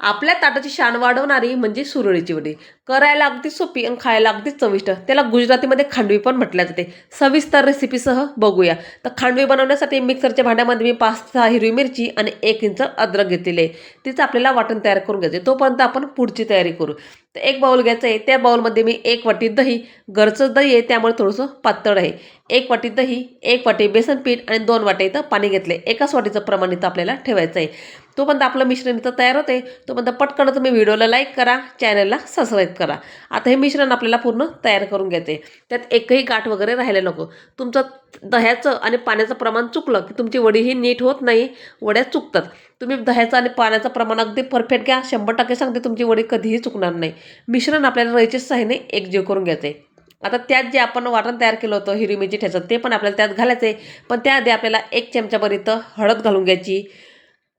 आपल्या ताटाची शान वाढवणारी म्हणजे सुरळीची वडी. करायला अगदी सोपी आणि खायला अगदी चविष्ट. त्याला गुजरातीमध्ये खांडवी पण म्हटल्या जाते. सविस्तर रेसिपीसह बघूया. तर खांडवी बनवण्यासाठी मिक्सरच्या भांड्यामध्ये मी पाच सहा हिरवी मिरची आणि एक इंच अद्रक घेतलेली आहे. तिचं आपल्याला वाटण तयार करून घ्यायचं आहे. तोपर्यंत आपण पुढची तयारी करू. तर एक बाऊल घ्यायचं आहे. त्या बाउलमध्ये मी एक वाटी दही घरचं दही आहे त्यामुळे थोडंसं पातळ आहे. एक वाटी दही एक वाटी बेसन पीठ आणि दोन वाटे इथं पाणी घेतले एकाच वाटीचं प्रमाण इथं आपल्याला ठेवायचं आहे. तोपर्यंत आपलं मिश्रण इथं तयार होते तोपर्यंत पटकन तुम्ही व्हिडिओला लाईक करा चॅनलला सबस्क्राईब करा. आता हे मिश्रण आपल्याला पूर्ण तयार करून घ्यायचे त्यात एकही गाठ वगैरे राहायला नको. तुमचं दह्याचं आणि पाण्याचं प्रमाण चुकलं की तुमची वडी ही नीट होत नाही वड्या चुकतात. तुम्ही दह्याचं आणि पाण्याचं प्रमाण अगदी परफेक्ट घ्या. शंभर टक्के सांगते तुमची वडी कधीही चुकणार नाही. मिश्रण आपल्याला रईच्या सहाय्याने एकजीव करून घ्यायचे आता त्यात जे आपण वाटण तयार केलं होतं हिरवी मिरची ठेचं ते पण आपल्याला त्यात घालायचं आहे पण त्याआधी आपल्याला एक चमचाभर इथं हळद घालून घ्यायची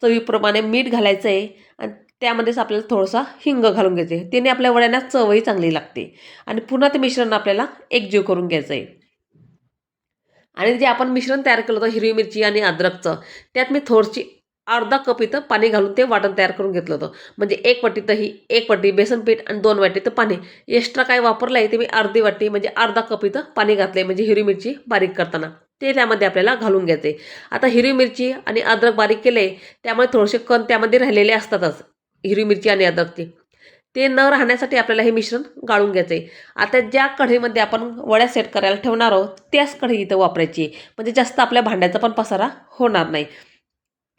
चवीप्रमाणे मीठ घालायचं आहे आणि त्यामध्येच आपल्याला थोडासा हिंग घालून घ्यायचं आहे त्याने आपल्या वड्यांना चवही चांगली लागते. आणि पुन्हा ते मिश्रण आपल्याला एकजीव करून घ्यायचं आहे आणि जे आपण मिश्रण तयार केलं होतं हिरवी मिरची आणि अद्रकचं त्यात मी थोडीशी अर्धा कप इथं पाणी घालून ते वाटण तयार करून घेतलं होतं. म्हणजे एक वाटी दही एक वाटी बेसन पीठ आणि दोन वाटी तर पाणी. एक्स्ट्रा काय वापरलं आहे ते मी अर्धी वाटी म्हणजे अर्धा कप इथं पाणी घातलं आहे म्हणजे हिरवी मिरची बारीक करताना. ते त्यामध्ये आपल्याला घालून घ्यायचे आता हिरवी मिरची आणि अद्रक बारीक केले त्यामुळे थोडेसे कण त्यामध्ये राहिलेले असतातच हिरवी मिरची आणि अद्रकचे ते. न राहण्यासाठी आपल्याला हे मिश्रण गाळून घ्यायचं. आहे आता ज्या कढईमध्ये आपण वड्या सेट करायला ठेवणार आहोत त्याच कढई इथं वापरायची म्हणजे जास्त आपल्या भांड्याचा पण पसारा होणार नाही.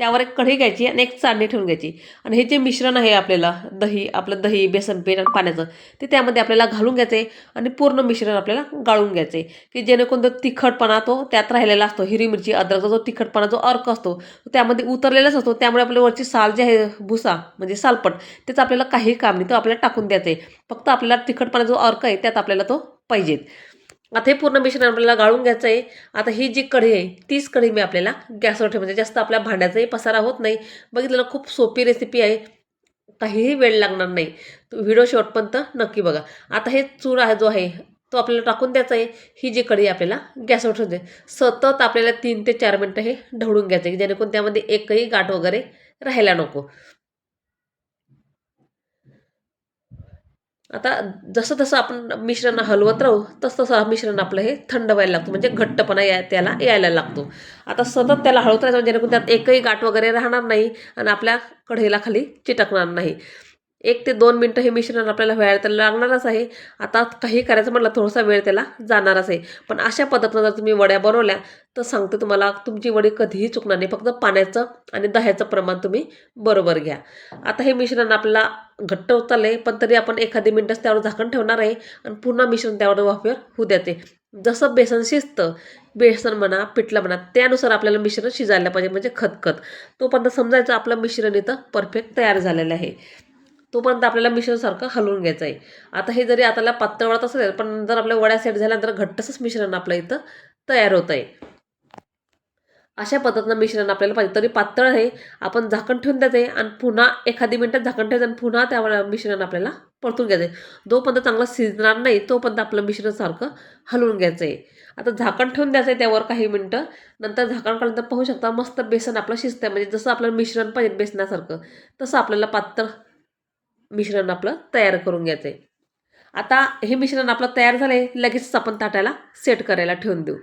त्यावर एक कढई घ्यायची आणि एक चाळणी ठेवून घ्यायची. आणि हे जे मिश्रण आहे आपल्याला दही आपलं दही बेसन पीठ आणि पाण्याचं ते त्यामध्ये आपल्याला घालून घ्यायचं आहे आणि पूर्ण मिश्रण आपल्याला गाळून घ्यायचं. आहे की जेणेकरून तो तिखटपणा तो त्यात राहिलेला असतो हिरवी मिरची अद्रकचा जो तिखटपणा जो अर्क असतो त्यामध्ये उतरलेलाच असतो. त्यामुळे आपल्या वरची साल जे आहे भुसा म्हणजे सालपट त्याचं आपल्याला काही काम नाही तो आपल्याला टाकून द्यायचं आहे फक्त आपल्याला तिखटपणा जो अर्क आहे त्यात आपल्याला तो पाहिजेत. आता हे पूर्ण मिश्रण आपल्याला गाळून घ्यायचं आहे आता ही जी कढी आहे तीच कढी मी आपल्याला गॅसवर ठेवायची जास्त आपल्या भांड्याचाही पसारा होत नाही. बघितलं खूप सोपी रेसिपी आहे. काहीही वेळ लागणार नाही. व्हिडिओ शेवटपर्यंत नक्की बघा. आता हे चूर आहे जो आहे तो आपल्याला टाकून द्यायचा आहे ही जी कढी आपल्याला गॅसवर ठेवते. सतत आपल्याला तीन ते चार मिनटं हे ढवळून घ्यायचं आहे जेणेकरून त्यामध्ये एकही गाठ वगैरे राहायला नको. आता जसं तसं आपण मिश्रण हलवत राहू तसं तसं मिश्रण आपलं हे थंड व्हायला लागतो. म्हणजे घट्टपणा या त्याला यायला लागतो. आता सतत त्याला हळवत राहायचं जेणेकरून त्यात एकही गाठ वगैरे राहणार नाही आणि आपल्या कढईला खाली चिटकणार नाही. एक ते दोन मिनटं हे मिश्रण आपल्याला व्हायला तर लागणारच आहे. आता काही करायचं म्हटलं थोडासा वेळ त्याला जाणारच आहे. पण अशा पद्धतीनं जर तुम्ही वड्या बनवल्या तर सांगते तुम्हाला तुमची वडी कधीही चुकणार नाही. फक्त पाण्याचं आणि दह्याचं प्रमाण तुम्ही बरोबर घ्या. आता हे मिश्रण आपल्याला घट्ट होत आलं आहे पण तरी आपण एखादी मिनटच त्यावर झाकण ठेवणार आहे आणि पुन्हा मिश्रण त्यावर वाफेवर होऊ द्याते जसं बेसन शिजतं बेसन म्हणा पिठलं म्हणा त्यानुसार आपल्याला मिश्रण शिजायला पाहिजे म्हणजे खतखत. तोपर्यंत समजायचं आपलं मिश्रण इथं परफेक्ट तयार झालेलं आहे. तोपर्यंत आपल्याला मिश्रणसारखं हलवून घ्यायचं आहे. आता हे जरी आताला पातळ वळत असेल पण जर आपल्या वड्या सेट झाल्यानंतर घट्टसंच मिश्रण आपलं इथं तयार होतं आहे अशा पद्धतीनं मिश्रण आपल्याला पाहिजे. तरी पातळ आहे. आपण झाकण ठेवून द्यायचं आहे आणि पुन्हा एखादी मिनटात झाकण ठेवायचं आणि पुन्हा त्यावर मिश्रण आपल्याला परतून घ्यायचं. आहे जोपर्यंत चांगलं शिजणार नाही तोपर्यंत आपलं मिश्रण सारखं हलवून घ्यायचं. आहे आता झाकण ठेवून द्यायचं आहे त्यावर काही मिनटं. नंतर झाकण काढल्यानंतर पाहू शकता मस्त बेसन आपलं शिजतं आहे म्हणजे जसं आपलं मिश्रण पाहिजे बेसनासारखं तसं आपल्याला पातळ मिश्रण आपलं तयार करून घ्यायचं. आहे आता हे मिश्रण आपलं तयार झालं आहे लगेचच आपण ताटाला सेट करायला ठेवून देऊ.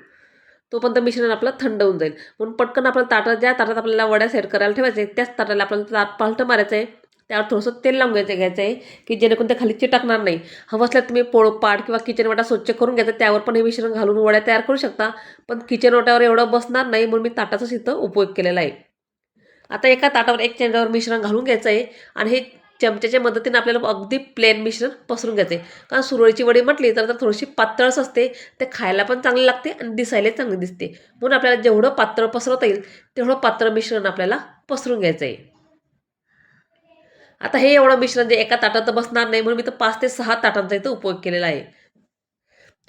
तोपर्यंत मिश्रण आपलं थंड होऊन जाईल. म्हणून पटकन आपण ताटात ज्या ताटात आपल्याला वड्या सेट करायला ठेवायचे आहे त्याच ताटाला आपल्याला ताट पालटं मारायचं आहे त्यावर थोडंसं तेल लावून घ्यायचं घ्यायचं आहे की जेणेकरून ते खाली चिटकणार नाही. हवं असल्यास तुम्ही पोळपाट किंवा किचन वाटा स्वच्छ करून घ्यायचं त्यावर पण हे मिश्रण घालून वड्या तयार करू शकता. पण किचन वाट्यावर एवढं बसणार नाही म्हणून मी ताटाचाच इथं उपयोग केलेला आहे. आता एका ताटावर एक चेंडावर मिश्रण घालून घ्यायचं आहे आणि हे चमच्याच्या मदतीने आपल्याला अगदी प्लेन मिश्रण पसरून घ्यायचे कारण सुरळीची वडी म्हटली तर थोडीशी पातळच असते ते खायला पण चांगली लागते आणि दिसायला चांगली दिसते. म्हणून आपल्याला जेवढं पातळ पसरवता येईल तेवढं पातळ मिश्रण आपल्याला पसरून घ्यायचं आहे. आता हे एवढं मिश्रण जे एका ताटात बसणार नाही म्हणून मी तर पाच ते सहा ताटांचा इथं उपयोग केलेला आहे.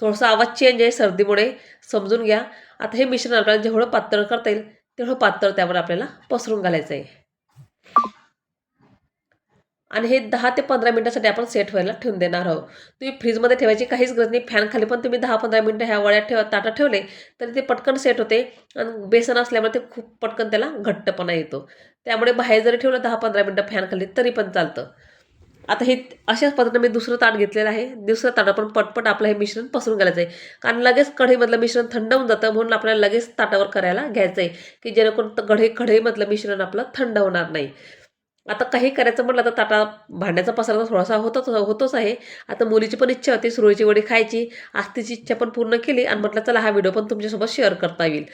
थोडासा आवाज चेंज आहे सर्दीमुळे समजून घ्या. आता हे मिश्रण आपल्याला जेवढं पातळ करता येईल तेवढं पातळ त्यावर आपल्याला पसरून घालायचं आहे. आणि हे दहा ते पंधरा मिनटासाठी आपण सेट व्हायला ठेवून देणार आहोत. तुम्ही फ्रीजमध्ये ठेवायची काहीच गरज नाही. फॅन खाली पण तुम्ही दहा पंधरा मिनटं ह्या वड्या ठेवा ताटात ठेवले तरी ते पटकन सेट होते आणि बेसन असल्यामुळे ते खूप पटकन त्याला घट्टपणा येतो. त्यामुळे बाहेर जरी ठेवलं दहा पंधरा मिनटं फॅन खाली तरी पण चालतं. आता हे अशाच पद्धतीने मी दुसरं ताट घेतलेलं आहे. दुसरं ताट आपण पटपट आपलं हे मिश्रण पसरून घालायचं आहे कारण लगेच कढईमधलं मिश्रण थंड होऊन जातं म्हणून आपल्याला लगेच ताटावर करायला घ्यायचं आहे की जेणेकरून कढई कढईमधलं मिश्रण आपलं थंड होणार नाही. आता काही करायचं म्हटलं तर ताटा भांड्याचा पसारा तर थोडासा होतोच होतोच आहे. आता मुलीची पण इच्छा होती सुरळीची वडी खायची. आज तिची इच्छा पण पूर्ण केली आणि म्हटलं चला हा व्हिडिओ पण तुमच्यासोबत शेअर करता येईल.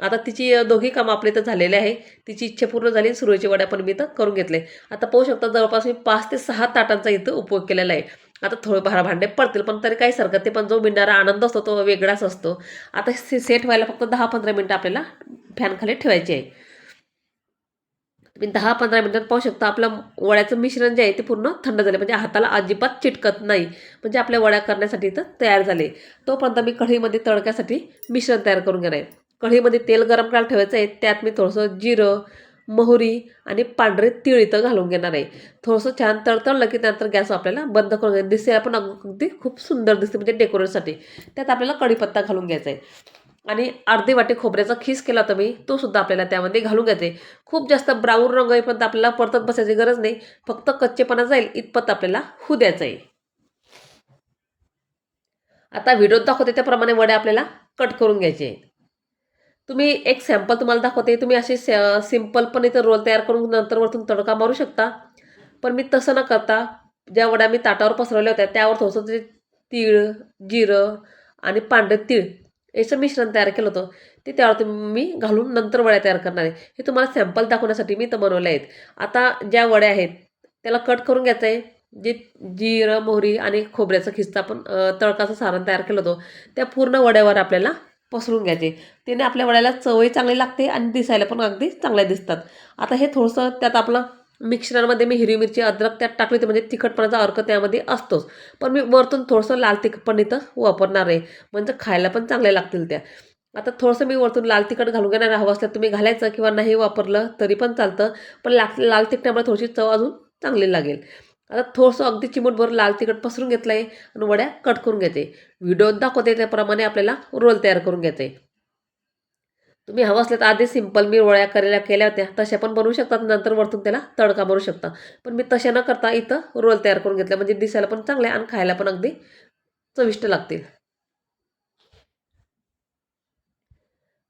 आता तिची दोघी कामं आपले तर झालेले आहे. तिची इच्छा पूर्ण झाली सुरळीची वड्या पण मी तर करून घेतले. आता पाहू शकता जवळपास मी पाच ते सहा ताटांचा इथं उपयोग केलेला आहे. आता थोडे भारा भांडे पडतील पण तरी काही सरकत ते पण जो मिळणारा आनंद असतो तो वेगळाच असतो. आता से सेट व्हायला फक्त दहा पंधरा मिनटं आपल्याला फॅनखाली ठेवायची आहे. तुम्ही दहा पंधरा मिनटात पाहू शकता आपलं वड्याचं मिश्रण जे आहे ते पूर्ण थंड झालं म्हणजे हाताला अजिबात चिटकत नाही. म्हणजे आपल्या वड्या करण्यासाठी इथं तयार झाले. तोपर्यंत मी कढईमध्ये तडक्यासाठी मिश्रण तयार करून घेणार आहे. कढईमध्ये तेल गरम करायला ठेवायचं आहे. त्यात मी थोडंसं जिरं मोहरी आणि पांढरे तीळ इथं घालून घेणार आहे. थोडंसं छान तळतळलं की त्यानंतर गॅस आपल्याला बंद करून घ्यायचं. दिसायला पण अगदी खूप सुंदर दिसते म्हणजे डेकोरेशनसाठी त्यात आपल्याला कढीपत्ता घालून घ्यायचा आहे. आणि अर्धे वाटे खोबऱ्याचा खीस केला होता मी तो सुद्धा आपल्याला त्यामध्ये घालून घ्यायचे खूप जास्त ब्राऊन रंग येईपर्यंत आपल्याला परतत बसायची गरज नाही फक्त कच्चेपणा जाईल इतपत आपल्याला होऊ द्यायचं आहे. आता व्हिडिओत दाखवते त्याप्रमाणे वडे आपल्याला कट करून घ्यायचे. तुम्ही एक सॅम्पल तुम्हाला दाखवते तुम्ही असे सिंपल पण इथं रोल तयार करून नंतर वरतून तडका मारू शकता. पण मी तसं न करता ज्या वड्या मी ताटावर पसरवल्या होत्या त्यावर थोडंसं ते तीळ जिरं आणि पांढरे तीळ याचं मिश्रण तयार केलं होतं. ते त्यावर मी घालून नंतर वड्या तयार करणार आहे. हे तुम्हाला सॅम्पल दाखवण्यासाठी मी इथं बनवले आहेत. आता ज्या वड्या आहेत त्याला कट करून घ्यायचं आहे जे जिरं मोहरी आणि खोबऱ्याचं खिस्ता आपण तळकाचं सारण तयार केलं होतं त्या पूर्ण वड्यावर आपल्याला पसरून घ्यायचे. त्याने आपल्या वड्याला चवही चांगली लागते आणि दिसायला पण अगदी चांगल्या दिसतात. आता हे थोडंसं त्यात आपलं मिक्सरमध्ये मी हिरवी मिरची अद्रक त्यात टाकली होती. म्हणजे तिखटपणाचा अर्क त्यामध्ये असतोच. पण मी वरतून थोडंसं लाल तिखट पण इथं वापरणार आहे. म्हणजे खायला पण चांगल्या लागतील त्या. आता थोडंसं मी वरतून लाल तिखट घालून घेणार हवं असलं तुम्ही घालायचं किंवा नाही वापरलं तरी पण चालतं. पण लाग लाल तिखटामुळे थोडीशी चव अजून चांगली लागेल. आता थोडंसं अगदी चिमूटभर लाल तिखट पसरून घेतलं आहे आणि वड्या कट करून घेते. व्हिडिओत दाखवते त्याप्रमाणे आपल्याला रोल तयार करून घ्यायचे आहे तुम्ही हवं असल्या तर आधी सिंपल मी वळ्या करायला केल्या होत्या. तशा पण बनवू शकतात नंतर वरतून त्याला तडका मारू शकता. पण मी तशा न करता इथं रोल तयार करून घेतला. म्हणजे दिसायला पण चांगले आणि खायला पण अगदी चविष्ट लागतील.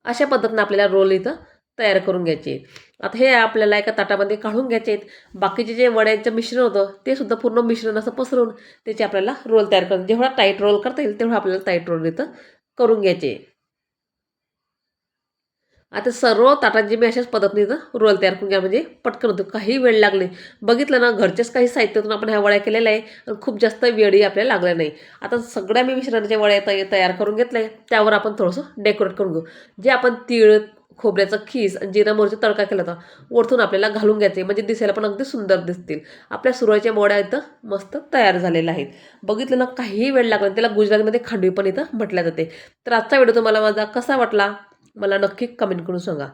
अशा पद्धतीनं आपल्याला रोल इथं तयार करून घ्यायचे. आता हे आपल्याला एका ताटामध्ये काढून घ्यायचे आहेत. बाकीचे जे वड्यांचं मिश्रण होतं ते सुद्धा पूर्ण मिश्रण असं पसरून त्याचे आपल्याला रोल तयार करून जेवढा टाईट रोल करता येईल तेवढा आपल्याला टाईट रोल इथं करून घ्यायचे. आता सर्व ताटांची मी अशाच पद्धतीने इथं रोल तयार करून घ्या. म्हणजे पटकन होतं. काही वेळ लागले बघितलं ना घरच्याच काही साहित्यातून आपण ह्या वळ्या केलेल्या आहे आणि खूप जास्त वेळही आपल्याला लागला नाही. आता सगळ्या मी मिश्रणाच्या वळ्या तय तयार करून घेतल्या आहे त्यावर आपण थोडंसं डेकोरेट करून घेऊ. जे आपण तीळ खोबऱ्याचा खीस आणि जिरा मोहरीचा तडका केला होता वरतून आपल्याला घालून घ्यायचे. म्हणजे दिसायला पण अगदी सुंदर दिसतील. आपल्या सुरवाच्या मोड्या इथं मस्त तयार झालेल्या आहेत. बघितलं ना काही वेळ लागला त्याला गुजरातीमध्ये खांडवी पण इथं म्हटल्या जाते. तर आजचा व्हिडिओ तुम्हाला माझा कसा वाटला? मला नक्की कमेंट करून सांगा.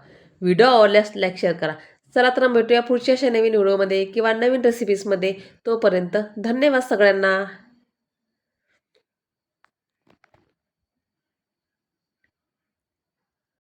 व्हिडिओ आवडल्यास लाईक शेअर करा. चला तर भेटूया पुढच्या अशा नवीन व्हिडिओमध्ये किंवा नवीन रेसिपीजमध्ये तोपर्यंत धन्यवाद सगळ्यांना.